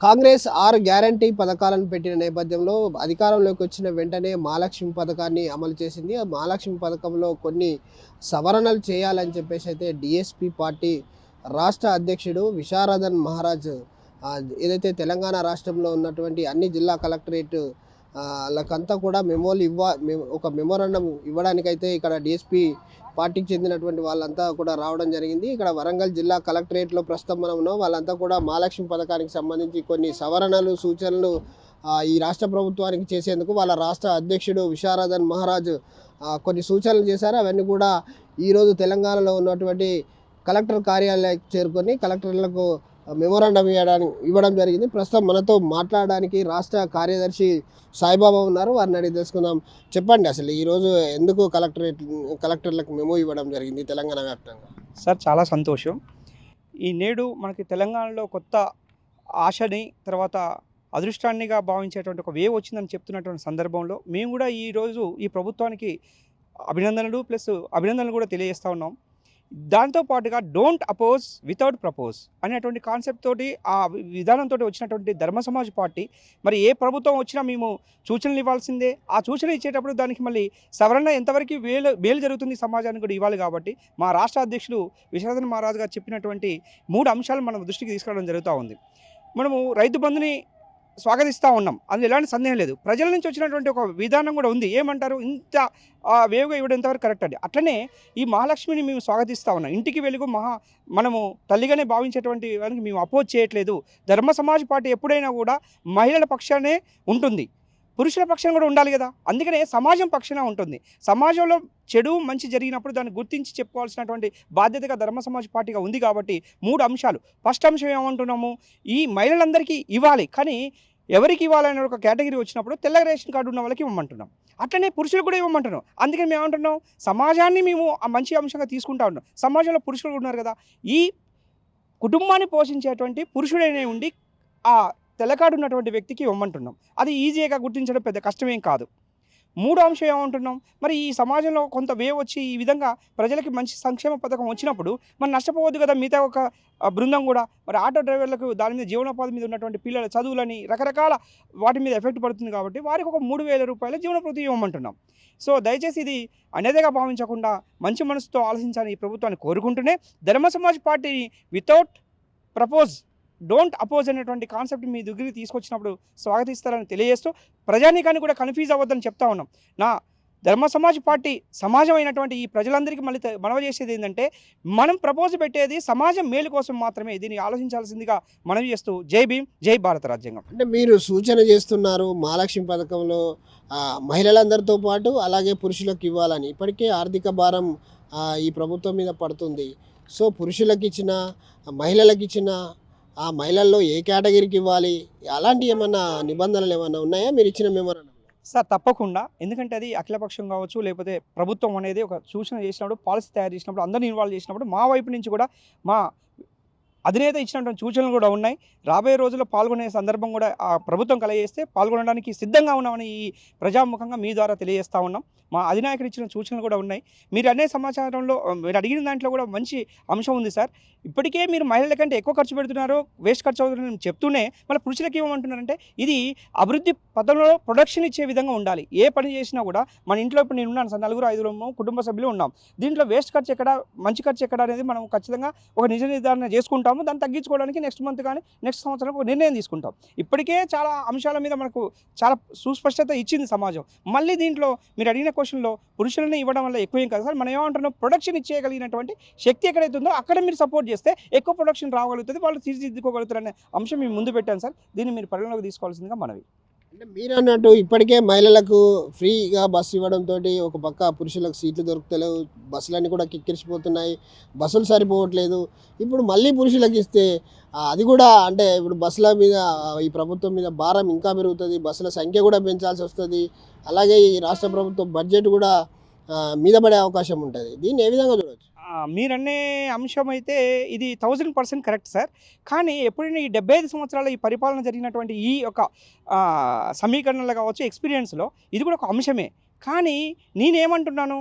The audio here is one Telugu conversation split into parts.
కాంగ్రెస్ ఆరు గ్యారంటీ పథకాలను పెట్టిన నేపథ్యంలో అధికారంలోకి వచ్చిన వెంటనే మహాలక్ష్మి పథకాన్ని అమలు చేసింది. ఆ మహాలక్ష్మి పథకంలో కొన్ని సవరణలు చేయాలని చెప్పేసి అయితే డిఎస్పి పార్టీ రాష్ట్ర అధ్యక్షుడు విశారదన్ మహారాజ్ ఏదైతే తెలంగాణ రాష్ట్రంలో ఉన్నటువంటి అన్ని జిల్లా కలెక్టరేట్ వాళ్ళకంతా కూడా మెమోలు ఇవ్వ ఒక మెమోరాండం ఇవ్వడానికైతే ఇక్కడ డిఎస్పి పార్టీకి చెందినటువంటి వాళ్ళంతా కూడా రావడం జరిగింది. ఇక్కడ వరంగల్ జిల్లా కలెక్టరేట్లో ప్రస్తుతం మనం ఉన్నాం. వాళ్ళంతా కూడా మహాలక్ష్మి పథకానికి సంబంధించి కొన్ని సవరణలు సూచనలు ఈ రాష్ట్ర ప్రభుత్వానికి చేసేందుకు వాళ్ళ రాష్ట్ర అధ్యక్షుడు విశారదన్ మహారాజ్ కొన్ని సూచనలు చేశారు. అవన్నీ కూడా ఈరోజు తెలంగాణలో ఉన్నటువంటి కలెక్టర్ కార్యాలయానికి చేరుకొని కలెక్టర్లకు మెమోరాండం ఇవ్వడానికి ఇవ్వడం జరిగింది. ప్రస్తుతం మనతో మాట్లాడడానికి రాష్ట్ర కార్యదర్శి సాయిబాబా ఉన్నారు. వారిని అడిగి తెలుసుకుందాం. చెప్పండి అసలు ఈరోజు ఎందుకు కలెక్టరేట్ కలెక్టర్లకు మెమో ఇవ్వడం జరిగింది తెలంగాణ వ్యాప్తంగా? సార్ చాలా సంతోషం. ఈ నేడు మనకి తెలంగాణలో కొత్త ఆశని తర్వాత అదృష్టాన్నిగా భావించేటువంటి ఒక వేవ్ వచ్చిందని చెప్తున్నటువంటి సందర్భంలో మేము కూడా ఈరోజు ఈ ప్రభుత్వానికి అభినందనలు ప్లస్ అభినందనలు కూడా తెలియజేస్తూ ఉన్నాం. దాంతో పాటుగా డోంట్ అపోజ్ వితౌట్ ప్రపోజ్ అనేటువంటి కాన్సెప్ట్ తోటి ఆ విధానంతో వచ్చినటువంటి ధర్మ సమాజ్ పార్టీ మరి ఏ ప్రభుత్వం వచ్చినా మేము సూచనలు ఇవ్వాల్సిందే. ఆ సూచన ఇచ్చేటప్పుడు దానికి మళ్ళీ సవరణ ఎంతవరకు వేలు మేలు జరుగుతుంది సమాజానికి కూడా ఇవ్వాలి కాబట్టి మా రాష్ట్ర అధ్యక్షులు విశ్వనాథన్ మహారాజ్ గారు చెప్పినటువంటి మూడు అంశాలు మనం దృష్టికి తీసుకురావడం జరుగుతూ ఉంది. మనము రైతు బంధుని స్వాగతిస్తూ ఉన్నాం. అందులో ఎలాంటి సందేహం లేదు. ప్రజల నుంచి వచ్చినటువంటి ఒక విధానం కూడా ఉంది. ఏమంటారు? ఇంత ఆ, వేవుగా ఇవ్వడం ఎంతవరకు కరెక్ట్ అండి. అట్లనే ఈ మహాలక్ష్మిని మేము స్వాగతిస్తూ ఉన్నాం. ఇంటికి వెలుగు మహా మనము తల్లిగానే భావించేటువంటి వారికి మేము అపోజ్ చేయట్లేదు. ధర్మ సమాజ్ పార్టీ ఎప్పుడైనా కూడా మహిళల పక్షానే ఉంటుంది. పురుషుల పక్షం కూడా ఉండాలి కదా. అందుకనే సమాజం పక్షాన ఉంటుంది. సమాజంలో చెడు మంచి జరిగినప్పుడు దాన్ని గుర్తించి చెప్పుకోవాల్సినటువంటి బాధ్యతగా ధర్మ సమాజ్ పార్టీగా ఉంది కాబట్టి మూడు అంశాలు. ఫస్ట్ అంశం ఏమంటున్నాము? ఈ మహిళలందరికీ ఇవ్వాలి. కానీ ఎవరికి ఇవ్వాలనే ఒక కేటగిరీ వచ్చినప్పుడు తెల్ల రేషన్ కార్డు ఉన్న వాళ్ళకి ఇవ్వమంటున్నాం. అట్లనే పురుషులు కూడా ఇవ్వమంటున్నాం. అందుకని మేము ఏమంటున్నాం? సమాజాన్ని మేము ఆ మంచి అంశంగా తీసుకుంటా ఉన్నాం. సమాజంలో పురుషులు ఉన్నారు కదా. ఈ కుటుంబాన్ని పోషించేటువంటి పురుషుడైన ఉండి ఆ తెల్లకాడు ఉన్నటువంటి వ్యక్తికి ఇవ్వమంటున్నాం. అది ఈజీగా గుర్తించడం పెద్ద కష్టమేం కాదు. మూడో అంశం ఏమంటున్నాం? మరి ఈ సమాజంలో కొంత వే వచ్చి ఈ విధంగా ప్రజలకి మంచి సంక్షేమ పథకం వచ్చినప్పుడు మనం నష్టపోవద్దు కదా మిగతా ఒక బృందం కూడా. మరి ఆటో డ్రైవర్లకు దాని మీద జీవనోపాధి మీద ఉన్నటువంటి పిల్లల చదువులని రకరకాల వాటి మీద ఎఫెక్ట్ పడుతుంది కాబట్టి వారికి ఒక మూడు వేల రూపాయల జీవనోపృతి ఇవ్వమంటున్నాం. సో దయచేసి ఇది అనేదిగా భావించకుండా మంచి మనసుతో ఆలోచించాలని ఈ ప్రభుత్వాన్ని కోరుకుంటూనే ధర్మ సమాజ్ పార్టీని వితౌట్ ప్రపోజ్ డోంట్ అపోజ్ అనేటువంటి కాన్సెప్ట్ మీ దగ్గరికి తీసుకొచ్చినప్పుడు స్వాగతిస్తారని తెలియజేస్తూ ప్రజానీకాన్ని కూడా కన్ఫ్యూజ్ అవ్వద్దని చెప్తా ఉన్నాం. నా ధర్మ సమాజ్ పార్టీ సమాజం అయినటువంటి ఈ ప్రజలందరికీ మళ్ళీ తె- మనవ చేసేది ఏంటంటే మనం ప్రపోజ్ పెట్టేది సమాజం మేలు కోసం మాత్రమే. దీన్ని ఆలోచించాల్సిందిగా మనవి చేస్తూ జై భీమ్ జై భారత రాజ్యాంగం. అంటే మీరు సూచన చేస్తున్నారు మహాలక్ష్మి పథకంలో మహిళలందరితో పాటు అలాగే పురుషులకు ఇవ్వాలని. ఇప్పటికే ఆర్థిక భారం ఈ ప్రభుత్వం మీద పడుతుంది. సో పురుషులకు ఇచ్చిన మహిళలకు ఇచ్చిన ఆ మహిళల్లో ఏ కేటగిరీకి ఇవ్వాలి? అలాంటి ఏమన్నా నిబంధనలు ఏమన్నా ఉన్నాయా? మీరు ఇచ్చిన మెమోరాండం సార్ తప్పకుండా. ఎందుకంటే అది అఖిలపక్షం కావచ్చు లేకపోతే ప్రభుత్వం అనేది ఒక సూచన చేసినప్పుడు పాలసీ తయారు చేసినప్పుడు అందరిని ఇన్వాల్వ్ చేసినప్పుడు మా వైపు నుంచి కూడా మా అధినేత ఇచ్చినటువంటి సూచనలు కూడా ఉన్నాయి. రాబోయే రోజుల్లో పాల్గొనే సందర్భం కూడా ఆ ప్రభుత్వం కలగజేస్తే పాల్గొనడానికి సిద్ధంగా ఉన్నామని ఈ ప్రజాముఖంగా మీ ద్వారా తెలియజేస్తా ఉన్నాం. మా అధినాయకుడు ఇచ్చిన సూచనలు కూడా ఉన్నాయి. మీరు అనే సమాచారంలో మీరు అడిగిన దాంట్లో కూడా మంచి అంశం ఉంది సార్. ఇప్పటికే మీరు మహిళల కంటే ఎక్కువ ఖర్చు పెడుతున్నారు వేస్ట్ ఖర్చు అవుతుందని చెప్తూనే మళ్ళీ పురుషులకు ఏమంటున్నారంటే ఇది అభివృద్ధి పదంలో ప్రొడక్షన్ ఇచ్చే విధంగా ఉండాలి. ఏ పని చేసినా కూడా మన ఇంట్లో ఇప్పుడు నేను ఉన్నాను సార్ నలుగురు ఐదుగురు కుటుంబ సభ్యులు ఉన్నాం. దీంట్లో వేస్ట్ ఖర్చు ఎక్కడ మంచి ఖర్చు ఎక్కడ అనేది మనం ఖచ్చితంగా ఒక నిజ నిర్ధారణ చేసుకుంటాం. చేసుకుంటాము దాన్ని తగ్గించుకోవడానికి నెక్స్ట్ మంత్ కానీ నెక్స్ట్ సంవత్సరం ఒక నిర్ణయం తీసుకుంటాం. ఇప్పటికే చాలా అంశాల మీద మనకు చాలా సుస్పష్టత ఇచ్చింది సమాజం. మళ్ళీ దీంట్లో మీరు అడిగిన క్వశ్చన్లో పురుషులని ఇవ్వడం వల్ల ఎక్కువ ఏం కాదు సార్ మనం ఏమంటున్నాం? ప్రొడక్షన్ ఇచ్చేయగలిగినటువంటి శక్తి ఎక్కడైతే ఉందో అక్కడ మీరు సపోర్ట్ చేస్తే ఎక్కువ ప్రొడక్షన్ రాగలుగుతుంది వాళ్ళు తీర్చిదిద్దుకోగలుగుతారు అనే అంశం మేము ముందు పెట్టాను సార్. దీన్ని మీరు పరిగణలోకి తీసుకోవాల్సిందిగా మనవి. అంటే మీరు అన్నట్టు ఇప్పటికే మహిళలకు ఫ్రీగా బస్సు ఇవ్వడంతో ఒక పక్క పురుషులకు సీట్లు దొరుకుతలేవు బస్సులన్నీ కూడా కిక్కిరిసిపోతున్నాయి బస్సులు సరిపోవట్లేదు. ఇప్పుడు మళ్ళీ పురుషులకు ఇస్తే అది కూడా అంటే ఇప్పుడు బస్సుల మీద ఈ ప్రభుత్వం మీద భారం ఇంకా పెరుగుతుంది బస్సుల సంఖ్య కూడా పెంచాల్సి వస్తుంది. అలాగే ఈ రాష్ట్ర ప్రభుత్వం బడ్జెట్ కూడా మీద పడే అవకాశం ఉంటుంది. దీన్ని ఏ విధంగా చూడవచ్చు? మీరనే అంశం అయితే ఇది థౌజండ్ పర్సెంట్ కరెక్ట్ సార్. కానీ ఎప్పుడైనా ఈ డెబ్బై ఐదు సంవత్సరాల ఈ పరిపాలన జరిగినటువంటి ఈ యొక్క సమీకరణలు కావచ్చు ఎక్స్పీరియన్స్లో ఇది కూడా ఒక అంశమే. కానీ నేనేమంటున్నాను?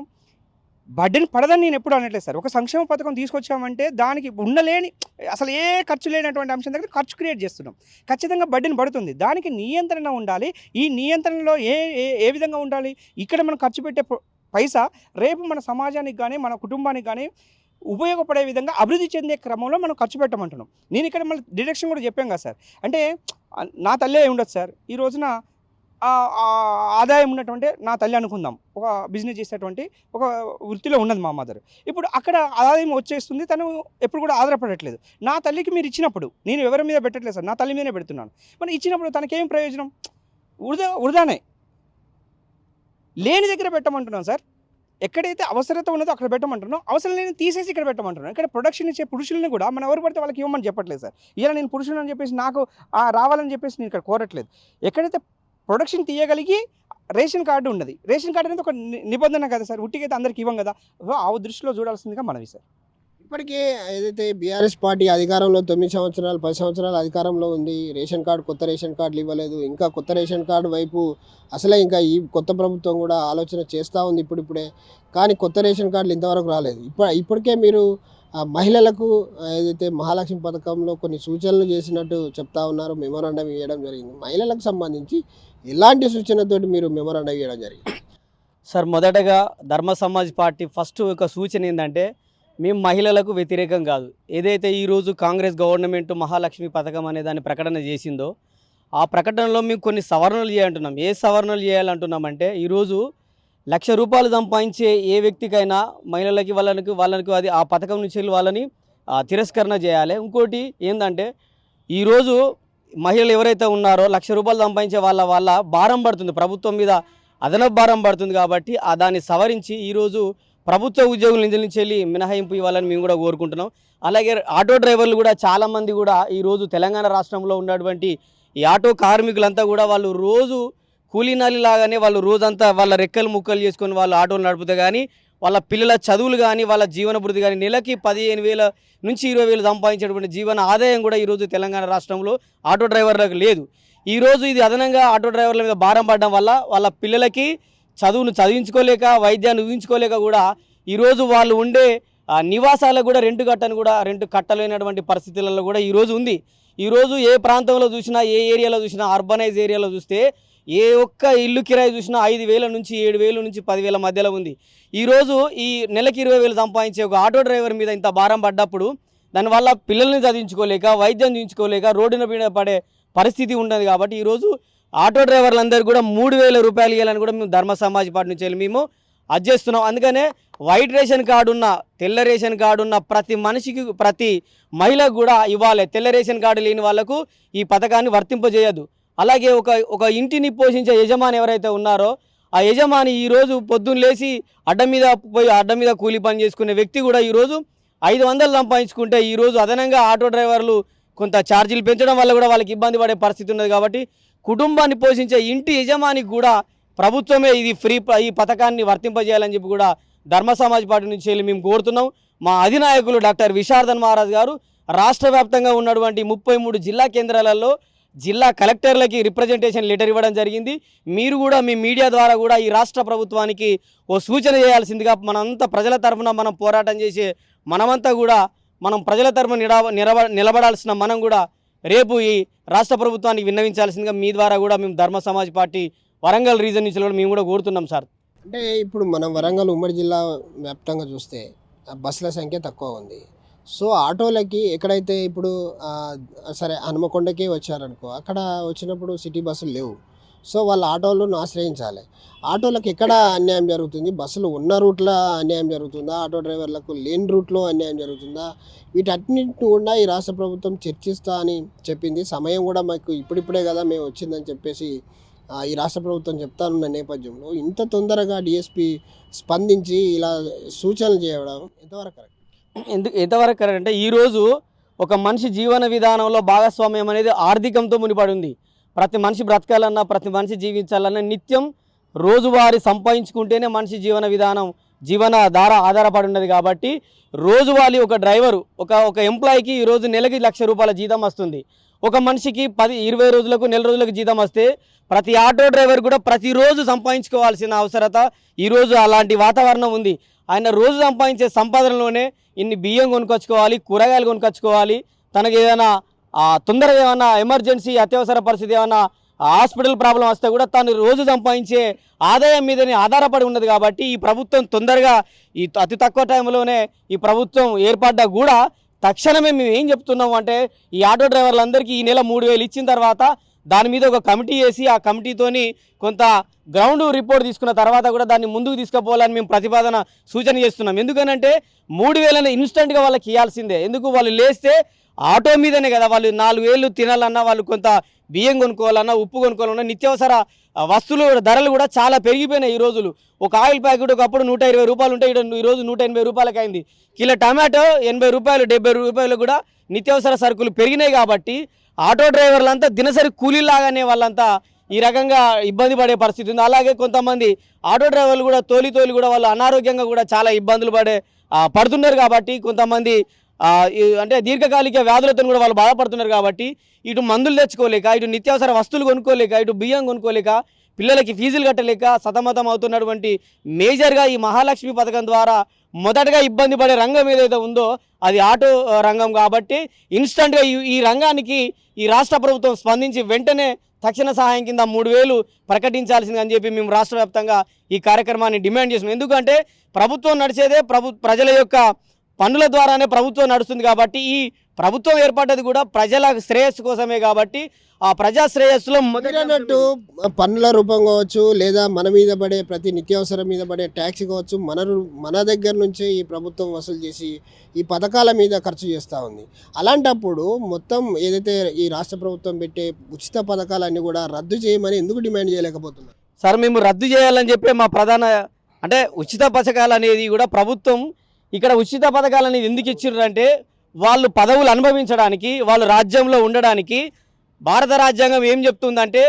బడ్డెన్ పడదని నేను ఎప్పుడు అనట్లేదు సార్. ఒక సంక్షేమ పథకం తీసుకొచ్చామంటే దానికి ఉండలేని అసలు ఏ ఖర్చు లేనటువంటి అంశం దగ్గర ఖర్చు క్రియేట్ చేస్తున్నాం. ఖచ్చితంగా బడ్డెన్ పడుతుంది. దానికి నియంత్రణ ఉండాలి. ఈ నియంత్రణలో ఏ ఏ ఏ విధంగా ఉండాలి? ఇక్కడ మనం ఖర్చు పెట్టే పైసా రేపు మన సమాజానికి కానీ మన కుటుంబానికి కానీ ఉపయోగపడే విధంగా అభివృద్ధి చెందే క్రమంలో మనం ఖర్చు పెట్టమంటున్నాం. నేను ఇక్కడ మళ్ళీ డిడక్షన్ కూడా చెప్పాం కదా సార్. అంటే నా తల్లే అయి ఉండదు సార్. ఈ రోజున ఆదాయం ఉన్నటువంటి నా తల్లి అనుకుందాం. ఒక బిజినెస్ చేసేటువంటి ఒక వృత్తిలో ఉన్నది మా మదర్. ఇప్పుడు అక్కడ ఆదాయం వచ్చేస్తుంది. తను ఎప్పుడు కూడా ఆధారపడట్లేదు. నా తల్లికి మీరు ఇచ్చినప్పుడు నేను ఎవరి మీద పెట్టట్లేదు సార్. నా తల్లి మీదనే పెడుతున్నాను. మరి ఇచ్చినప్పుడు తనకేం ప్రయోజనం? వృధా వృధానే. లేని దగ్గర పెట్టమంటున్నాం సార్. ఎక్కడైతే అవసరత ఉన్నదో అక్కడ పెట్టమంటున్నాం. అవసరం లేని తీసేసి ఇక్కడ పెట్టమంటున్నాం. ఇక్కడ ప్రొడక్షన్ ఇచ్చే పురుషుల్ని కూడా మనం ఎవరు పడితే వాళ్ళకి ఇవ్వమని చెప్పట్లేదు సార్. ఇలా నేను పురుషులు అని చెప్పేసి నాకు ఆ, రావాలని చెప్పేసి నేను ఇక్కడ కోరట్లేదు. ఎక్కడైతే ప్రొడక్షన్ తీయగలిగి రేషన్ కార్డు ఉన్నది. రేషన్ కార్డు అనేది ఒక నిబంధన కదా సార్. ఉట్టికైతే అందరికి ఇవ్వం కదా. ఆ దృష్టిలో చూడాల్సిందిగా మనవి సార్. ఇప్పటికే ఏదైతే బీఆర్ఎస్ పార్టీ అధికారంలో తొమ్మిది సంవత్సరాలు పది సంవత్సరాలు అధికారంలో ఉంది రేషన్ కార్డు కొత్త రేషన్ కార్డులు ఇవ్వలేదు ఇంకా కొత్త రేషన్ కార్డు వైపు అసలే ఇంకా ఈ కొత్త ప్రభుత్వం కూడా ఆలోచన చేస్తూ ఉంది ఇప్పుడిప్పుడే. కానీ కొత్త రేషన్ కార్డులు ఇంతవరకు రాలేదు. ఇప్ప ఇప్పటికే మీరు మహిళలకు ఏదైతే మహాలక్ష్మి పథకంలో కొన్ని సూచనలు చేసినట్టు చెప్తా ఉన్నారు మెమోరాండం ఇవ్వడం జరిగింది. మహిళలకు సంబంధించి ఎలాంటి సూచనతోటి మీరు మెమోరాండం ఇవ్వడం జరిగింది? సార్ మొదటగా ధర్మ సమాజ్ పార్టీ ఫస్ట్ ఒక సూచన ఏంటంటే మేము మహిళలకు వ్యతిరేకం కాదు. ఏదైతే ఈరోజు కాంగ్రెస్ గవర్నమెంట్ మహాలక్ష్మి పథకం అనే దాన్ని ప్రకటన చేసిందో ఆ ప్రకటనలో మేము కొన్ని సవరణలు చేయాలంటున్నాం ఏ సవరణలు చేయాలంటున్నామంటే ఈరోజు లక్ష రూపాయలు సంపాదించే ఏ వ్యక్తికైనా మహిళలకి వాళ్ళకి వాళ్ళకి అది ఆ పథకం నుంచి వాళ్ళని తిరస్కరణ చేయాలి. ఇంకోటి ఏంటంటే ఈరోజు మహిళలు ఎవరైతే ఉన్నారో లక్ష రూపాయలు సంపాదించే వాళ్ళ వాళ్ళ భారం పడుతుంది. ప్రభుత్వం మీద అదనపు భారం పడుతుంది కాబట్టి ఆ దాన్ని సవరించి ఈరోజు ప్రభుత్వ ఉద్యోగుల నిధుల నుంచి వెళ్ళి మినహాయింపు ఇవ్వాలని మేము కూడా కోరుకుంటున్నాం. అలాగే ఆటో డ్రైవర్లు కూడా చాలామంది కూడా ఈరోజు తెలంగాణ రాష్ట్రంలో ఉన్నటువంటి ఈ ఆటో కార్మికులంతా కూడా వాళ్ళు రోజు కూలీనాలి లాగానే వాళ్ళు రోజంతా వాళ్ళ రెక్కలు ముక్కలు చేసుకొని వాళ్ళు ఆటోలు నడుపుతే కానీ వాళ్ళ పిల్లల చదువులు కానీ వాళ్ళ జీవన భృతి కానీ నెలకి పదిహేను వేల నుంచి ఇరవై వేలు సంపాదించేటువంటి జీవన ఆదాయం కూడా ఈరోజు తెలంగాణ రాష్ట్రంలో ఆటో డ్రైవర్లకు లేదు. ఈరోజు ఇది అదనంగా ఆటో డ్రైవర్ల మీద భారం పడడం వల్ల వాళ్ళ పిల్లలకి చదువును చదివించుకోలేక వైద్యాన్ని ఊహించుకోలేక కూడా ఈరోజు వాళ్ళు ఉండే నివాసాలకు కూడా రెండు కట్టను కూడా రెండు కట్టలేనటువంటి పరిస్థితులలో కూడా ఈరోజు ఉంది. ఈరోజు ఏ ప్రాంతంలో చూసినా ఏ ఏరియాలో చూసినా అర్బనైజ్ ఏరియాలో చూస్తే ఏ ఒక్క ఇల్లు కిరాయి చూసినా ఐదు వేల నుంచి ఏడు వేల నుంచి పదివేల మధ్యలో ఉంది. ఈరోజు ఈ నెలకి ఇరవై వేలు సంపాదించే ఒక ఆటో డ్రైవర్ మీద ఇంత భారం పడ్డప్పుడు దానివల్ల పిల్లల్ని చదివించుకోలేక వైద్యం చూయించుకోలేక రోడ్డున పడే పరిస్థితి ఉండదు కాబట్టి ఈరోజు ఆటో డ్రైవర్లందరూ కూడా మూడు వేల రూపాయలు ఇవ్వాలని కూడా మేము ధర్మ సమాజ్ పార్టీ నుంచి వెళ్ళి మేము చేస్తున్నాం. అందుకనే వైట్ రేషన్ కార్డు ఉన్న తెల్ల రేషన్ కార్డు ఉన్న ప్రతి మనిషికి ప్రతి మహిళకు కూడా ఇవ్వాలి. తెల్ల రేషన్ కార్డు లేని వాళ్ళకు ఈ పథకాన్ని వర్తింపజేయదు అలాగే ఒక ఒక ఇంటిని పోషించే యజమాని ఎవరైతే ఉన్నారో ఆ యజమాని ఈరోజు పొద్దున్న లేచి అడ్డ మీద పోయి అడ్డ మీద కూలి పని చేసుకునే వ్యక్తి కూడా ఈరోజు ఐదు వందలు సంపాదించుకుంటే ఈరోజు అదనంగా ఆటో డ్రైవర్లు కొంత ఛార్జీలు పెంచడం వల్ల కూడా వాళ్ళకి ఇబ్బంది పడే పరిస్థితి ఉన్నది కాబట్టి కుటుంబాన్ని పోషించే ఇంటి యజమానికి కూడా ప్రభుత్వమే ఇది ఫ్రీ ఈ పథకాన్ని వర్తింపజేయాలని చెప్పి కూడా ధర్మ సమాజ్ పార్టీ నుంచి వెళ్ళి మేము కోరుతున్నాం. మా అధినాయకులు డాక్టర్ విశార్దన్ మహారాజ్ గారు రాష్ట్ర వ్యాప్తంగా ఉన్నటువంటి ముప్పై మూడు జిల్లా కేంద్రాలలో జిల్లా కలెక్టర్లకి రిప్రజెంటేషన్ లెటర్ ఇవ్వడం జరిగింది. మీరు కూడా మీ మీడియా ద్వారా కూడా ఈ రాష్ట్ర ప్రభుత్వానికి ఓ సూచన చేయాల్సిందిగా మనంతా ప్రజల తరఫున మనం పోరాటం చేసే మనమంతా కూడా మనం ప్రజల తరపు నిలబ నిలబడాల్సిన మనం కూడా రేపు ఈ రాష్ట్ర ప్రభుత్వానికి విన్నవించాల్సిందిగా మీ ద్వారా కూడా మేము ధర్మ సమాజ్ పార్టీ వరంగల్ రీజన్ నుంచి కూడా మేము కూడా కోరుతున్నాం సార్. అంటే ఇప్పుడు మనం వరంగల్ ఉమ్మడి జిల్లా వ్యాప్తంగా చూస్తే బస్సుల సంఖ్య తక్కువ ఉంది. సో ఆటోలకి ఎక్కడైతే ఇప్పుడు సరే హనుమకొండకే వచ్చారనుకో అక్కడ వచ్చినప్పుడు సిటీ బస్సులు లేవు. సో వాళ్ళ ఆటోలను ఆశ్రయించాలి. ఆటోలకు ఎక్కడ అన్యాయం జరుగుతుంది? బస్సులు ఉన్న రూట్లో అన్యాయం జరుగుతుందా? ఆటో డ్రైవర్లకు లేని రూట్లో అన్యాయం జరుగుతుందా? వీటన్నింటిని కూడా ఈ రాష్ట్ర ప్రభుత్వం చర్చిస్తా అని చెప్పింది. సమయం కూడా మాకు ఇప్పుడిప్పుడే కదా మేము వచ్చిందని చెప్పేసి ఈ రాష్ట్ర ప్రభుత్వం చెప్తానున్న నేపథ్యంలో ఇంత తొందరగా డిఎస్పి స్పందించి ఇలా సూచనలు చేయడం ఎంతవరకు కరెక్ట్? ఎందుకు ఎంతవరకు కరెక్ట్ అంటే ఈరోజు ఒక మనిషి జీవన విధానంలో భాగస్వామ్యం అనేది ఆర్థికంతో మునిపడి ఉంది. ప్రతి మనిషి బ్రతకాలన్నా ప్రతి మనిషి జీవించాలన్నా నిత్యం రోజువారీ సంపాదించుకుంటేనే మనిషి జీవన విధానం జీవన ధార ఆధారపడి ఉన్నది కాబట్టి రోజువారీ ఒక డ్రైవరు ఒక ఒక ఎంప్లాయీకి ఈరోజు నెలకి లక్ష రూపాయల జీతం వస్తుంది. ఒక మనిషికి పది ఇరవై రోజులకు నెల రోజులకు జీతం వస్తే ప్రతి ఆటో డ్రైవర్ కూడా ప్రతిరోజు సంపాదించుకోవాల్సిన అవసరత ఈరోజు అలాంటి వాతావరణం ఉంది. ఆయన రోజు సంపాదించే సంపాదనలోనే ఇన్ని బియ్యం కొనుక్కొచ్చుకోవాలి కూరగాయలు కొనుక్కొచ్చుకోవాలి తనకి ఏదైనా తొందరగా ఏమైనా ఎమర్జెన్సీ అత్యవసర పరిస్థితి ఏమైనా హాస్పిటల్ ప్రాబ్లం వస్తే కూడా తను రోజు సంపాదించే ఆదాయం మీదనే ఆధారపడి ఉన్నది కాబట్టి ఈ ప్రభుత్వం తొందరగా ఈ అతి తక్కువ టైంలోనే ఈ ప్రభుత్వం ఏర్పడ్డా కూడా తక్షణమే మేము ఏం చెప్తున్నాం అంటే ఈ ఆటో డ్రైవర్లందరికీ ఈ నెల మూడు వేలు ఇచ్చిన తర్వాత దాని మీద ఒక కమిటీ వేసి ఆ కమిటీతోని కొంత గ్రౌండ్ రిపోర్ట్ తీసుకున్న తర్వాత కూడా దాన్ని ముందుకు తీసుకుపోవాలని మేము ప్రతిపాదన సూచన చేస్తున్నాం. ఎందుకనంటే మూడు వేలను ఇన్స్టెంట్గా వాళ్ళకి ఇవ్వాల్సిందే. ఎందుకు? వాళ్ళు లేస్తే ఆటో మీదనే కదా వాళ్ళు నాలుగు వేలు తినాలన్నా వాళ్ళు కొంత బియ్యం కొనుక్కోవాలన్నా ఉప్పు కొనుక్కోవాలన్నా నిత్యావసర వస్తువులు ధరలు కూడా చాలా పెరిగిపోయినాయి ఈ రోజులు. ఒక ఆయిల్ ప్యాకెట్ ఒకప్పుడు నూట ఇరవై రూపాయలు ఉంటే ఈ రోజు నూట ఎనభై రూపాయలకి అయింది. కిలో టమాటో ఎనభై రూపాయలు డెబ్బై రూపాయలు కూడా నిత్యావసర సరుకులు పెరిగినాయి కాబట్టి ఆటో డ్రైవర్లంతా దినసరి కూలీలాగానే వాళ్ళంతా ఈ రకంగా ఇబ్బంది పడే పరిస్థితి ఉంది. అలాగే కొంతమంది ఆటో డ్రైవర్లు కూడా తోలి తోలి కూడా వాళ్ళు అనారోగ్యంగా కూడా చాలా ఇబ్బందులు పడే పడుతున్నారు కాబట్టి కొంతమంది అంటే దీర్ఘకాలిక వ్యాధులతో కూడా వాళ్ళు బాధపడుతున్నారు కాబట్టి ఇటు మందులు తెచ్చుకోలేక ఇటు నిత్యావసర వస్తువులు కొనుక్కోలేక ఇటు బియ్యం కొనుక్కోలేక పిల్లలకి ఫీజులు కట్టలేక సతమతం అవుతున్నటువంటి మేజర్గా ఈ మహాలక్ష్మి పథకం ద్వారా మొదటగా ఇబ్బంది పడే రంగం ఏదైతే ఉందో అది ఆటో రంగం కాబట్టి ఇన్స్టంట్గా ఈ రంగానికి ఈ రాష్ట్ర ప్రభుత్వం స్పందించి వెంటనే తక్షణ సహాయం కింద మూడు వేలు ప్రకటించాల్సింది అని చెప్పి మేము రాష్ట్ర వ్యాప్తంగా ఈ కార్యక్రమాన్ని డిమాండ్ చేస్తున్నాం. ఎందుకంటే ప్రభుత్వం నడిచేదే ప్రభు ప్రజల యొక్క పన్నుల ద్వారానే ప్రభుత్వం నడుస్తుంది కాబట్టి ఈ ప్రభుత్వం ఏర్పడ్డది కూడా ప్రజల శ్రేయస్సు కోసమే కాబట్టి ఆ ప్రజా శ్రేయస్సులో అన్నట్టు పన్నుల రూపం కావచ్చు లేదా మన మీద పడే ప్రతి నిత్యావసరం మీద పడే ట్యాక్స్ కావచ్చు మన మన దగ్గర నుంచే ఈ ప్రభుత్వం వసూలు చేసి ఈ పథకాల మీద ఖర్చు చేస్తూ ఉంది. అలాంటప్పుడు మొత్తం ఏదైతే ఈ రాష్ట్ర ప్రభుత్వం పెట్టే ఉచిత పథకాలన్నీ కూడా రద్దు చేయమని ఎందుకు డిమాండ్ చేయలేకపోతున్నారు? సార్ మేము రద్దు చేయాలని చెప్పి మా ప్రధాన అంటే ఉచిత పథకాలు అనేది కూడా ప్రభుత్వం ఇక్కడ ఉచిత పథకాలు అనేది ఎందుకు ఇచ్చిర్రు అంటే వాళ్ళు పదవులు అనుభవించడానికి వాళ్ళు రాజ్యంలో ఉండడానికి భారత రాజ్యాంగం ఏం చెప్తుందంటే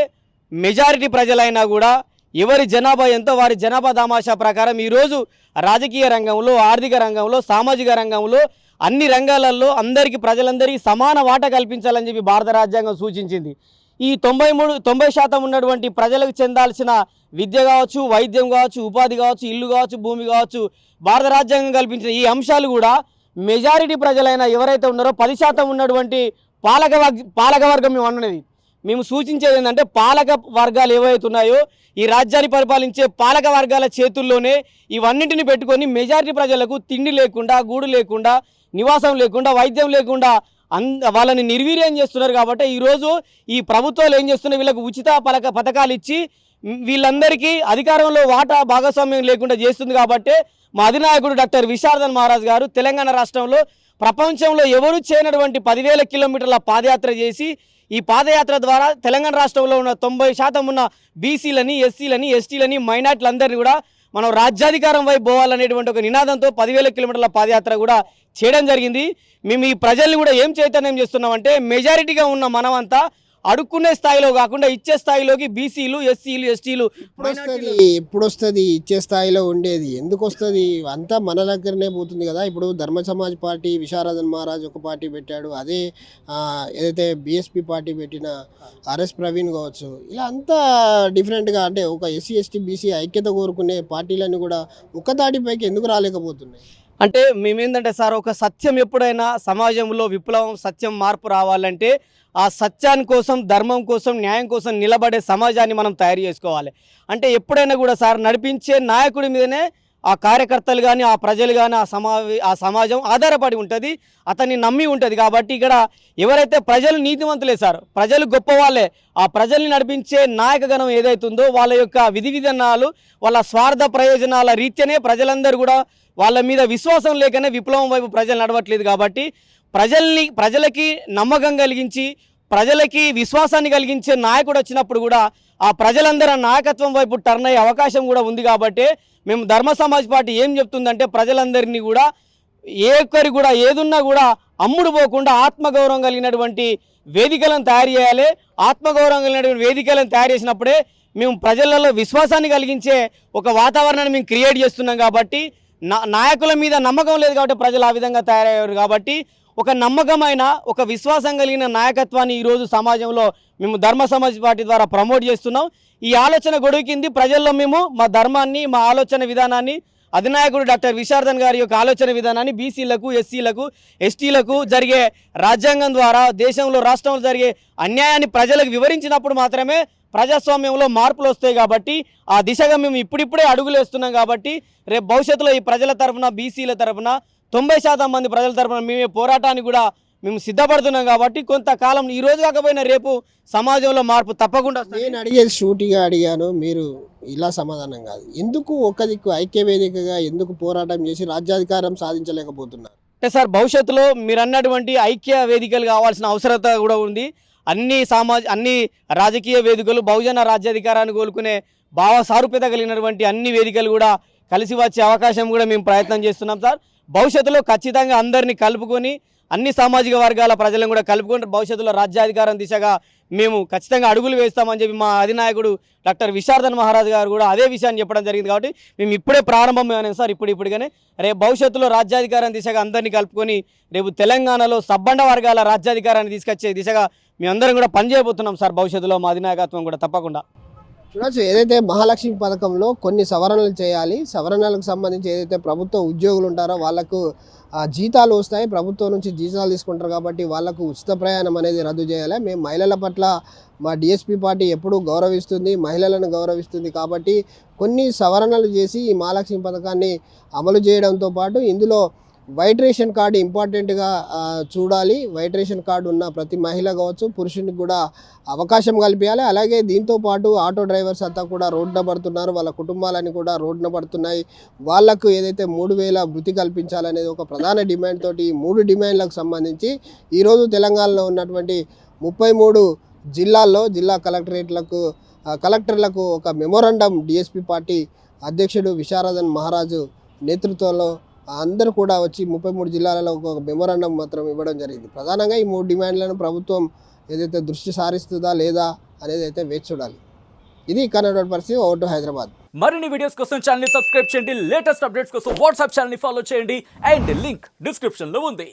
మెజారిటీ ప్రజలైనా కూడా ఎవరి జనాభా ఎంతో వారి జనాభా దామాషా ప్రకారం ఈరోజు రాజకీయ రంగంలో ఆర్థిక రంగంలో సామాజిక రంగంలో అన్ని రంగాలలో అందరికీ ప్రజలందరికీ సమాన వాటా కల్పించాలని చెప్పి భారత రాజ్యాంగం సూచించింది. ఈ తొంభై మూడు తొంభై శాతం ఉన్నటువంటి ప్రజలకు చెందాల్సిన విద్య కావచ్చు వైద్యం కావచ్చు ఉపాధి కావచ్చు ఇల్లు కావచ్చు భూమి కావచ్చు భారత రాజ్యాంగం కల్పించిన ఈ అంశాలు కూడా మెజారిటీ ప్రజలైన ఎవరైతే ఉన్నారో పది శాతం ఉన్నటువంటి పాలక వర్గ పాలక వర్గం మేము అన్నది మేము సూచించేది ఏంటంటే పాలక వర్గాలు ఏవైతే ఉన్నాయో ఈ రాజ్యాన్ని పరిపాలించే పాలక వర్గాల చేతుల్లోనే ఇవన్నింటిని పెట్టుకొని మెజారిటీ ప్రజలకు తిండి లేకుండా గూడు లేకుండా నివాసం లేకుండా వైద్యం లేకుండా వాళ్ళని నిర్వీర్యం చేస్తున్నారు కాబట్టి ఈరోజు ఈ ప్రభుత్వాలు ఏం చేస్తున్నాయి? వీళ్ళకు ఉచిత పలక పథకాలు ఇచ్చి వీళ్ళందరికీ అధికారంలో వాటా భాగస్వామ్యం లేకుండా చేస్తుంది కాబట్టి మా అధినాయకుడు డాక్టర్ విశారదన్ మహారాజ్ గారు తెలంగాణ రాష్ట్రంలో ప్రపంచంలో ఎవరు చేయనటువంటి పదివేల కిలోమీటర్ల పాదయాత్ర చేసి ఈ పాదయాత్ర ద్వారా తెలంగాణ రాష్ట్రంలో ఉన్న తొంభై శాతం ఉన్న బీసీలని ఎస్సీలని ఎస్టీలని మైనార్టీలందరినీ కూడా మనం రాజ్యాధికారం వైపు పోవాలనేటువంటి ఒక నినాదంతో పదివేల కిలోమీటర్ల పాదయాత్ర కూడా చేయడం జరిగింది. మేము ఈ ప్రజల్ని కూడా ఏం చైతన్యం చేస్తున్నామంటే మెజారిటీగా ఉన్న మనమంతా అడుక్కునే స్థాయిలో కాకుండా ఇచ్చే స్థాయిలోకి బీసీలు ఎస్సీలు ఎస్టీలు వస్తుంది ఎప్పుడు వస్తుంది ఇచ్చే స్థాయిలో ఉండేది. ఎందుకు వస్తుంది అంతా మన దగ్గరనే పోతుంది కదా. ఇప్పుడు ధర్మ సమాజ్ పార్టీ విశారదన్ మహారాజ్ ఒక పార్టీ పెట్టాడు. అదే ఏదైతే బిఎస్పి పార్టీ పెట్టిన ఆర్ఎస్ ప్రవీణ్ కావచ్చు. ఇలా అంతా డిఫరెంట్గా అంటే ఒక ఎస్సీ ఎస్టీ బీసీ ఐక్యత కోరుకునే పార్టీలన్నీ కూడా ఒక తాటిపైకి ఎందుకు రాలేకపోతున్నాయి? అంటే మేమేందంటే సార్ ఒక సత్యం ఎప్పుడైనా సమాజంలో విప్లవం సత్యం మార్పు రావాలంటే ఆ సత్యాని కోసం ధర్మం కోసం న్యాయం కోసం నిలబడే సమాజాన్ని మనం తయారు చేసుకోవాలి. అంటే ఎప్పుడైనా కూడా సార్ నడిపించే నాయకుడి మీదనే ఆ కార్యకర్తలు కానీ ఆ ప్రజలు కానీ ఆ సమా ఆ సమాజం ఆధారపడి ఉంటుంది. అతన్ని నమ్మి ఉంటుంది కాబట్టి ఇక్కడ ఎవరైతే ప్రజలు నీతివంతులే సార్ ప్రజలు గొప్పవాళ్ళే ఆ ప్రజల్ని నడిపించే నాయకగణం ఏదైతుందో వాళ్ళ యొక్క విధి విధానాలు వాళ్ళ స్వార్థ ప్రయోజనాల రీత్యానే ప్రజలందరూ కూడా వాళ్ళ మీద విశ్వాసం లేకనే విప్లవం వైపు ప్రజలు నడవట్లేదు కాబట్టి ప్రజల్ని ప్రజలకి నమ్మకం కలిగించి ప్రజలకి విశ్వాసాన్ని కలిగించే నాయకుడు వచ్చినప్పుడు కూడా ఆ ప్రజలందరూ నాయకత్వం వైపు టర్న్ అయ్యే అవకాశం కూడా ఉంది కాబట్టి మేము ధర్మ సమాజ్ పార్టీ ఏం చెప్తుందంటే ప్రజలందరినీ కూడా ఏ ఒక్కరి కూడా ఏదున్నా కూడా అమ్ముడు పోకుండా ఆత్మగౌరవం కలిగినటువంటి వేదికలను తయారు చేయాలి. ఆత్మగౌరవం కలిగినటువంటి వేదికలను తయారు చేసినప్పుడే మేము ప్రజలలో విశ్వాసాన్ని కలిగించే ఒక వాతావరణాన్ని మేము క్రియేట్ చేస్తున్నాం కాబట్టి నా నాయకుల మీద నమ్మకం లేదు కాబట్టి ప్రజలు ఆ విధంగా తయారయ్యారు కాబట్టి ఒక నమ్మకమైన ఒక విశ్వాసం కలిగిన నాయకత్వాన్ని ఈరోజు సమాజంలో మేము ధర్మ సమాజ్ పార్టీ ద్వారా ప్రమోట్ చేస్తున్నాం. ఈ ఆలోచన గొడవ కింది ప్రజల్లో మేము మా ధర్మాన్ని మా ఆలోచన విధానాన్ని అధినాయకుడు డాక్టర్ విశారదన్ గారి యొక్క ఆలోచన విధానాన్ని బీసీలకు ఎస్సీలకు ఎస్టీలకు జరిగే రాజ్యాంగం ద్వారా దేశంలో రాష్ట్రంలో జరిగే అన్యాయాన్ని ప్రజలకు వివరించినప్పుడు మాత్రమే ప్రజాస్వామ్యంలో మార్పులు వస్తాయి కాబట్టి ఆ దిశగా మేము ఇప్పుడిప్పుడే అడుగులు వేస్తున్నాం కాబట్టి రేపు భవిష్యత్తులో ఈ ప్రజల తరఫున బీసీల తరఫున తొంభై శాతం మంది ప్రజల తరఫున మేమే పోరాటానికి కూడా మేము సిద్ధపడుతున్నాం కాబట్టి కొంతకాలం ఈ రోజు కాకపోయినా రేపు సమాజంలో మార్పు తప్పకుండా. నేను అడిగేది షూటిగా అడిగాను మీరు ఇలా సమాధానం కాదు. ఎందుకు ఒక దిక్కు ఐక్య వేదికగా ఎందుకు పోరాటం చేసి రాజ్యాధికారం సాధించలేకపోతున్నారు? అంటే సార్ భవిష్యత్తులో మీరు అన్నటువంటి ఐక్య వేదికలు కావాల్సిన అవసరత కూడా ఉంది. అన్ని సామాజ అన్ని రాజకీయ వేదికలు బహుజన రాజ్యాధికారాన్ని కోలుకునే భావ సారూప్యత కలిగినటువంటి అన్ని వేదికలు కూడా కలిసి వచ్చే అవకాశం కూడా మేము ప్రయత్నం చేస్తున్నాం సార్. భవిష్యత్తులో ఖచ్చితంగా అందరినీ కలుపుకొని అన్ని సామాజిక వర్గాల ప్రజలను కూడా కలుపుకొని భవిష్యత్తులో రాజ్యాధికారం దిశగా మేము ఖచ్చితంగా అడుగులు వేస్తామని చెప్పి మా అధినాయకుడు డాక్టర్ విశార్దన్ మహారాజ్ గారు కూడా అదే విషయాన్ని చెప్పడం జరిగింది కాబట్టి మేము ఇప్పుడే ప్రారంభం అయినాం సార్ ఇప్పుడు ఇప్పుడుగానే రేపు భవిష్యత్తులో రాజ్యాధికారం దిశగా అందరినీ కలుపుకొని రేపు తెలంగాణలో సబ్బండ వర్గాల రాజ్యాధికారాన్ని తీసుకొచ్చే దిశగా మేమందరం కూడా పనిచేయబోతున్నాం సార్ భవిష్యత్తులో మా అధినాయకత్వం కూడా తప్పకుండా. చూడొచ్చు. ఏదైతే మహాలక్ష్మి పథకంలో కొన్ని సవరణలు చేయాలి సవరణలకు సంబంధించి ఏదైతే ప్రభుత్వ ఉద్యోగులు ఉంటారో వాళ్ళకు జీతాలు వస్తాయి. ప్రభుత్వం నుంచి జీతాలు తీసుకుంటారు కాబట్టి వాళ్ళకు ఉచిత ప్రయాణం అనేది రద్దు చేయాలి. మేము మహిళల పట్ల మా డిఎస్పీ పార్టీ ఎప్పుడూ గౌరవిస్తుంది మహిళలను గౌరవిస్తుంది కాబట్టి కొన్ని సవరణలు చేసి ఈ మహాలక్ష్మి పథకాన్ని అమలు చేయడంతో పాటు ఇందులో వైట్ రేషన్ కార్డు ఇంపార్టెంట్గా చూడాలి. వైట్ రేషన్ కార్డు ఉన్న ప్రతి మహిళ కావచ్చు పురుషునికి కూడా అవకాశం కల్పించాలి అలాగే దీంతో పాటు ఆటో డ్రైవర్స్ అంతా కూడా రోడ్డున పడుతున్నారు. వాళ్ళ కుటుంబాలని కూడా రోడ్డున పడుతున్నాయి. వాళ్ళకు ఏదైతే మూడు వేల వృత్తి కల్పించాలనేది ఒక ప్రధాన డిమాండ్ తోటి ఈ మూడు డిమాండ్లకు సంబంధించి ఈరోజు తెలంగాణలో ఉన్నటువంటి ముప్పై మూడు జిల్లాల్లో జిల్లా కలెక్టరేట్లకు కలెక్టర్లకు ఒక మెమోరండం డిఎస్పి పార్టీ అధ్యక్షుడు విశారదన్ మహారాజు నేతృత్వంలో అందరూ కూడా వచ్చి ముప్పై మూడు జిల్లాలలో ఒక మెమోరాండం మాత్రం ఇవ్వడం జరిగింది. ప్రధానంగా ఈ మూడు డిమాండ్లను ప్రభుత్వం ఏదైతే దృష్టి సారిస్తుందా లేదా అనేది అయితే వేచి చూడాలి. ఇది కన్నడ పరిస్థితి ఓటు హైదరాబాద్. మరిన్ని వీడియోస్ కోసం ఛానల్ సబ్స్క్రైబ్ చేయండి. లేటెస్ట్ అప్డేట్స్ కోసం వాట్సాప్ ఛానల్ ఫాలో చేయండి. అండ్ లింక్ డిస్క్రిప్షన్లో ఉంది.